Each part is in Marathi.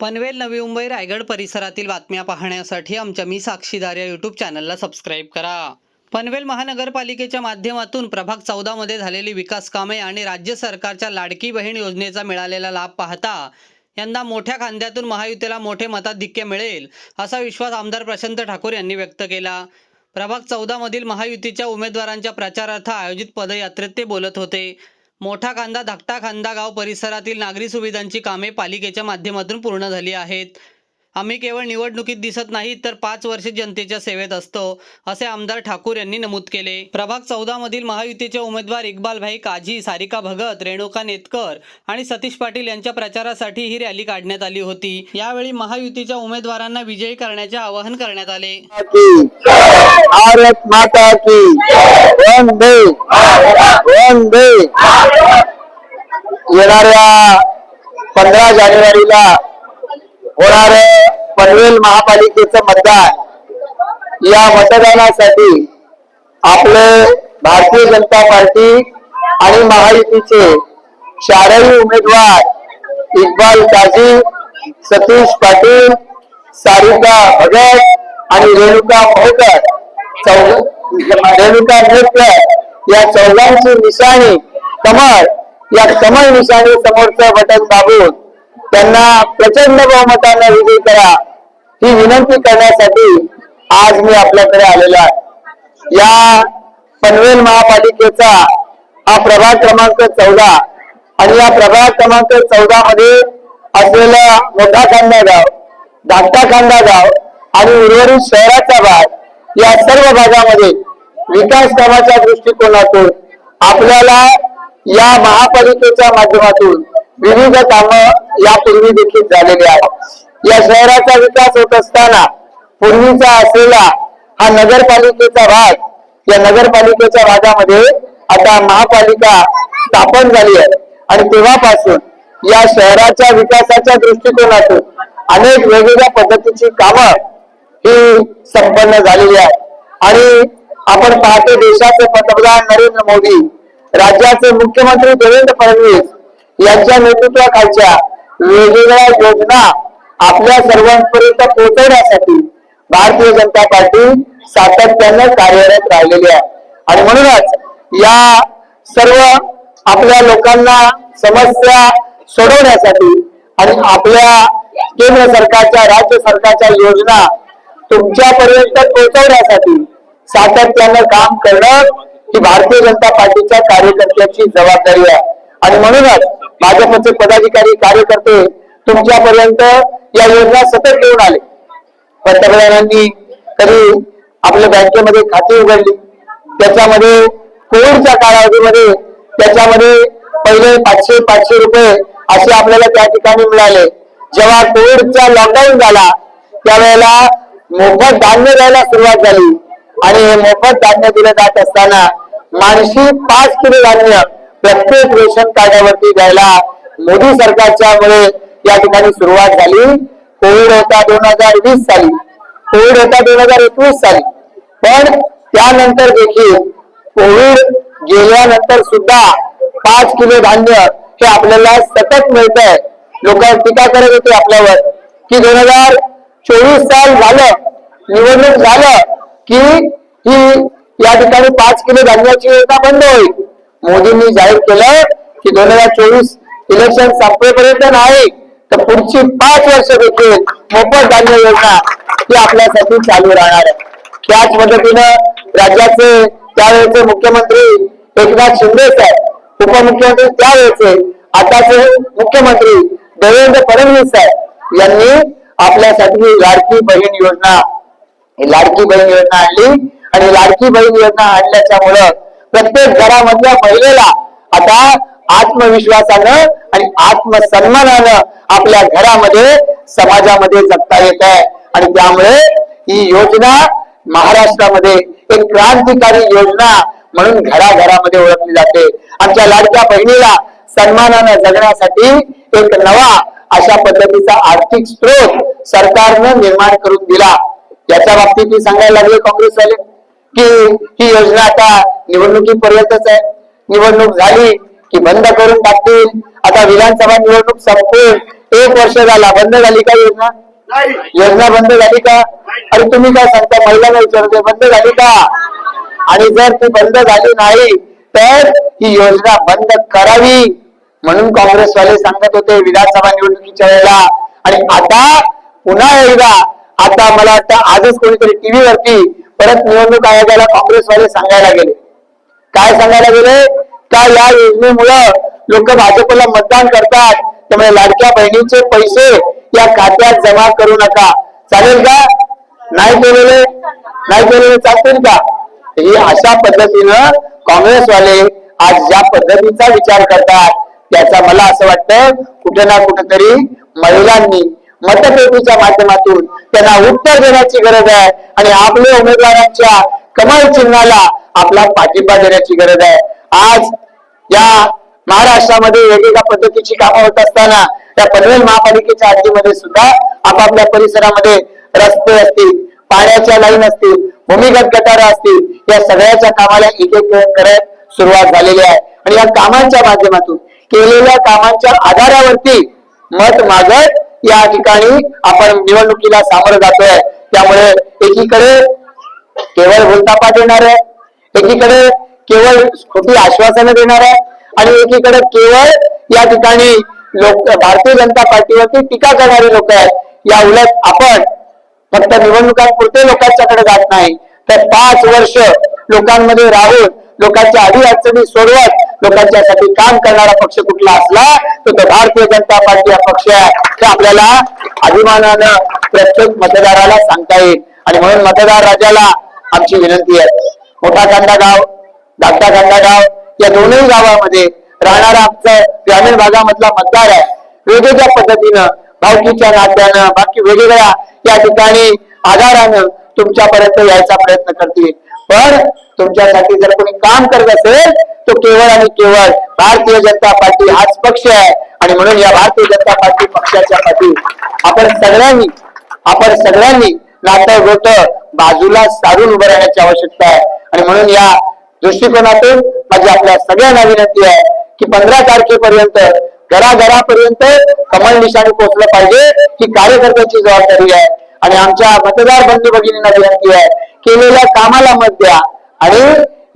पनवेल नवी मुंबई रायगड परिसरातील बातम्या पाहण्यासाठी आमच्या मी साक्षीदार या यूट्यूब चॅनलला सबस्क्राईब करा. पनवेल महानगरपालिकेच्या माध्यमातून प्रभाग चौदामध्ये झालेली विकास कामे आणि राज्य सरकारच्या लाडकी बहीण योजनेचा मिळालेला लाभ पाहता यंदा मोठ्या खांद्यातून महायुतीला मोठे मताधिक्य मिळेल असा विश्वास आमदार प्रशांत ठाकूर यांनी व्यक्त केला. प्रभाग चौदामधील महायुतीच्या उमेदवारांच्या प्रचारार्थ आयोजित पदयात्रेत ते बोलत होते. मोठा खांदा धाकटा खांदा गाव परिसरातील नागरी सुविधांची कामे पालिकेच्या माध्यमातून पूर्ण झाली आहेत. आम्ही केवळ निवडणुकीत दिसत नाही तर पाच वर्षे जनतेच्या सेवेत असतो असे आमदार ठाकूर यांनी नमूद केले. प्रभाग चौदा मधील महायुतीचे उमेदवार इकबालभाई काझी सारिका भगत रेणुका नेतकर आणि सतीश पाटील यांच्या प्रचारासाठी ही रॅली काढण्यात आली होती. यावेळी महायुतीच्या उमेदवारांना विजयी करण्याचे आवाहन करण्यात आले. भारत माता की वंदे! वंदे! येणाऱ्या पंधरा जानेवारीला होणारे पनवेल महापालिकेचं मतदान. या मतदानासाठी आपले भारतीय जनता पार्टी आणि महायुतीचे चारही उमेदवार इक्बाल काझी सतीश पाटील सारिका भगत आणि रेणुका मोहकर रेणुका मोहकर या चौघांची निशाणी कमळ या कमळ निशाणी समोरचं बटन दाबून त्यांना प्रचंड बहुमताने विजयी करा. ही विनंती करण्यासाठी आज मी आपल्याकडे आलेलो आहे. या पनवेल महापालिकेचा हा प्रभाग क्रमांक चौदा आणि या प्रभाग क्रमांक चौदा मध्ये असलेला मोठा खांदा गाव धाकटा खांदा गाव आणि उर्वरित शहराचा भाग या सर्व भागामध्ये विकास कामाच्या दृष्टिकोनातून आपल्याला या महापालिकेच्या माध्यमातून विविध कामं यापूर्वी देखील झालेली आहेत. या शहराचा विकास होत असताना पूर्वीचा असलेला हा नगरपालिकेचा भाग या नगरपालिकेच्या भागामध्ये आता महापालिका स्थापन झाली आहे. आणि तेव्हापासून या शहराच्या विकासाच्या दृष्टिकोनातून अनेक वेगवेगळ्या पद्धतीची कामं ही संपन्न झालेली आहेत. आणि आपण पाहतो देशाचे पंतप्रधान नरेंद्र मोदी राज्याचे मुख्यमंत्री देवेंद्र फडणवीस यांच्या नेतृत्वाखालच्या वेगवेगळ्या योजना आपल्या सर्वांपर्यंत पोहोचवण्यासाठी भारतीय जनता पार्टी सातत्यानं कार्यरत राहिलेली आहे. आणि म्हणूनच या सर्व आपल्या लोकांना समस्या सोडवण्यासाठी आणि आपल्या केंद्र सरकारच्या राज्य सरकारच्या योजना तुमच्यापर्यंत पोहोचवण्यासाठी सातत्यानं काम करणं ही भारतीय जनता पार्टीच्या कार्यकर्त्याची जबाबदारी आहे. आणि म्हणूनच भाजपचे पदाधिकारी कार्यकर्ते तुमच्यापर्यंत या योजना सतत घेऊन आले. पंतप्रधानांनी कधी आपल्या बँकेमध्ये खाती उघडली. त्याच्यामध्ये कोविडच्या कालावधीमध्ये त्याच्यामध्ये पहिले पाचशे पाचशे रुपये असे आपल्याला त्या ठिकाणी मिळाले. जेव्हा कोविडचा लॉकडाऊन झाला त्यावेळेला मोफत धान्य द्यायला सुरुवात झाली. आणि हे मोफत धान्य दिलं जात असताना माणशी पाच किलो धान्य प्रत्येक रेशन कार्डावरती द्यायला मोदी सरकारच्या मुळे या ठिकाणी सुरुवात झाली. कोविड होता दोन हजार वीस साली. कोविड होता दोन हजार एकवीस साली. पण त्यानंतर देखील कोविड गेल्यानंतर सुद्धा पाच किलो धान्य हे आपल्याला सतत मिळत आहे लोक टीका करत होते आपल्यावर की दोन हजार चोवीस साल झालं निवडणूक झालं की ही या ठिकाणी पाच किलो धान्याची योजना बंद होईल. मोदींनी जाहीर केलं की दोन हजार चोवीस इलेक्शन संपेपर्यंत नाही तर पुढची पाच वर्ष देखील मोफत धान्य योजना ही आपल्यासाठी चालू राहणार आहे. त्याच पद्धतीनं राज्याचे त्यावेळेचे मुख्यमंत्री एकनाथ शिंदे साहेब उपमुख्यमंत्री त्यावेळेचे आताचे मुख्यमंत्री देवेंद्र फडणवीस साहेब यांनी आपल्यासाठी ही लाडकी बहीण योजना ही लाडकी बहीण योजना आणली. आणि लाडकी बहीण योजना आणल्याच्यामुळं प्रत्येक घरामधल्या महिलेला आता आत्मविश्वासानं आणि आत्मसन्मानानं आपल्या घरामध्ये समाजामध्ये जगता येत आहे. आणि त्यामुळे ही योजना महाराष्ट्रामध्ये एक क्रांतिकारी योजना म्हणून घराघरामध्ये ओळखली जाते. आमच्या लाडक्या बहिणीला सन्मानानं जगण्यासाठी एक नवा अशा पद्धतीचा आर्थिक स्रोत सरकारनं निर्माण करून दिला. याच्या बाबतीत मी सांगायला लागले काँग्रेसवाले की ही योजना आता निवडणुकीपर्यंतच आहे. निवडणूक झाली की बंद करून टाकतील. आता विधानसभा निवडणूक संपून एक वर्ष झाला बंद झाली का योजना? योजना बंद झाली का? अरे तुम्ही काय सांगता महिलांना विचारते बंद झाली का? आणि जर ती बंद झाली नाही तर ही योजना बंद करावी. म्हणून काँग्रेसवाले सांगत होते विधानसभा निवडणुकीच्या वेळेला. आणि आता पुन्हा एकदा आता मला वाटतं आजच कोणीतरी टीव्ही वरती परत निवडणूक आयोगाला काँग्रेसवाले सांगायला गेले. काय सांगायला गेले? का या योजनेमुळं लोक भाजपला मतदान करतात? त्यामुळे लाडक्या बहिणीचे पैसे या खात्यात जमा करू नका. चालेल का? नाही केलेले? नाही केलेले चालतील का? ही अशा पद्धतीनं काँग्रेसवाले आज ज्या पद्धतीचा विचार करतात त्याचा मला असं वाटतं कुठे ना कुठेतरी महिलांनी मतपेटीच्या माध्यमातून त्यांना उत्तर देण्याची गरज आहे. आणि आपल्या उमेदवारांच्या कमाल चिन्हाला आपला पाठिंबा देण्याची गरज आहे. आज या महाराष्ट्रामध्ये वेगवेगळ्या पद्धतीची कामं होत असताना त्या पनवेल महापालिकेच्या हद्दीमध्ये सुद्धा आपापल्या परिसरामध्ये रस्ते असतील पाण्याच्या लाईन असतील भूमिगत गटार असतील या सगळ्याच्या कामाला एक एक करत सुरुवात झालेली आहे. आणि या कामांच्या माध्यमातून केलेल्या कामांच्या आधारावरती मत मागत या ठिकाणी आपण निवडणुकीला सामोरं जातोय. त्यामुळे एकीकडे केवळ भूलतापा देणार आहे. एकीकडे केवळ खोटी आश्वासनं देणार आहे आणि एकीकडे केवळ या ठिकाणी लोक भारतीय जनता पार्टीवरती टीका करणारे लोक आहेत. या उलट आपण फक्त निवडणुकांपुरते लोकांच्याकडे जात नाही. तर पाच वर्ष लोकांमध्ये राहून लोकांच्या आधी अडचणी सोडवत लोकांच्यासाठी काम करणारा पक्ष कुठला असला तर तो भारतीय जनता पार्टी हा पक्ष आहे. हे आपल्याला अभिमानानं प्रत्येक मतदाराला सांगता येईल. आणि म्हणून मतदार राजाला आमची विनंती आहे. मोठा कांदा गाव धाकटा गाव या दोनही गावामध्ये राहणारा आमचं ग्रामीण भागामधला मतदार आहे. वेगवेगळ्या पद्धतीनं भावकीच्या नात्यानं बाकी वेगवेगळ्या या ठिकाणी आधारानं तुमच्यापर्यंत यायचा प्रयत्न करतील. पण तुमच्यासाठी जर कोणी काम करत असेल तो केवळ आणि केवळ भारतीय जनता पार्टी हाच पक्ष आहे. आणि म्हणून या भारतीय जनता पार्टी पक्षाच्या पाठी आपण सगळ्यांनी आपण सगळ्यांनी नातं होतं. बाजूला सारून उभं राहण्याची आवश्यकता आहे. आणि म्हणून या दृष्टिकोनातून माझी आपल्या सगळ्यांना विनंती आहे की पंधरा तारखेपर्यंत घराघरापर्यंत कमल निशाणी पोहोचलं पाहिजे ही कार्यकर्त्याची जबाबदारी आहे. आणि आमच्या मतदार बंधू भगिनींना विनंती आहे केलेल्या कामाला मत द्या. आणि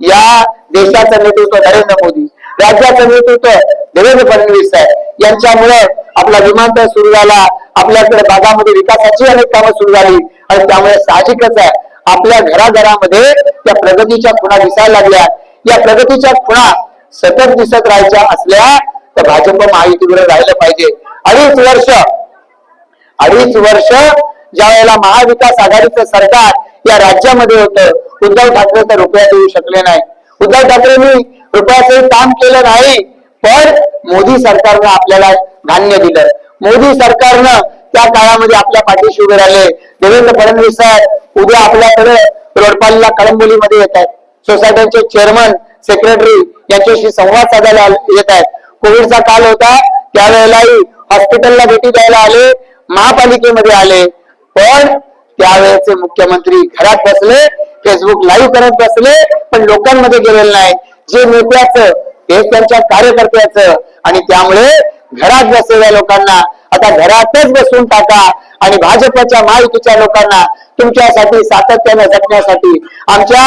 या देशाचं नेतृत्व नरेंद्र मोदी राज्याचं नेतृत्व देवेंद्र फडणवीस आहे यांच्यामुळे आपला विमानतळ सुरू झाला. आपल्याकडे भागामध्ये विकासाची अनेक कामं सुरू झाली. आणि त्यामुळे साहजिकच आहे. आपल्या घराघरामध्ये त्या प्रगतीच्या खुणा दिसायला लागल्या. या प्रगतीच्या खुणा सतत दिसत राहायच्या असल्या तर भाजप महायुतीवर राहिलं पाहिजे. अडीच वर्ष अडीच वर्ष ज्या वेळेला महाविकास आघाडीचं सरकार या राज्यामध्ये होतं उद्धव ठाकरे तर रुपया देऊ शकले नाही. उद्धव ठाकरेंनी रुपयाचं काम केलं नाही पण मोदी सरकारनं आपल्याला धान्य दिलं. मोदी सरकारनं त्या काळामध्ये आपल्या पाठीशी उभे राहिले. देवेंद्र फडणवीस साहेब उद्या आपल्याकडे रोडपालीला कळंबोलीमध्ये येत आहेत. सोसायट्यांचे चेअरमन सेक्रेटरी यांच्याशी संवाद साधायला येत आहेत. कोविडचा काल होता. त्यावेळेलाही हॉस्पिटलला भेटी द्यायला आले. महापालिकेमध्ये आले. पण त्यावेळेचे मुख्यमंत्री घरात बसले. फेसबुक लाईव्ह करत बसले. पण लोकांमध्ये गेलेले नाही. जे नेत्याचं ते त्यांच्या कार्यकर्त्याचं आणि त्यामुळे घरात बसलेल्या लोकांना आता घरातच बसून टाका आणि भाजपच्या महायुतीच्या लोकांना तुमच्यासाठी सातत्यानं जगण्यासाठी आमच्या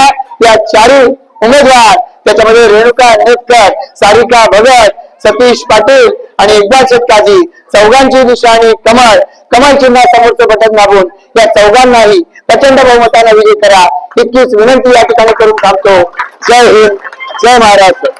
या चारी उमेदवार त्याच्यामध्ये रेणुका नेटकर सारिका भगत सतीश पाटील आणि इक्बाल शेटकाजी चौघांची निशाणी कमळ कमळ चिन्हासमोरचं बटन दाबून या चौघांनाही प्रचंड बहुमताने विजय करा. इतकीच विनंती या ठिकाणी करून थांबतो. जय हिंद जय महाराष्ट्र.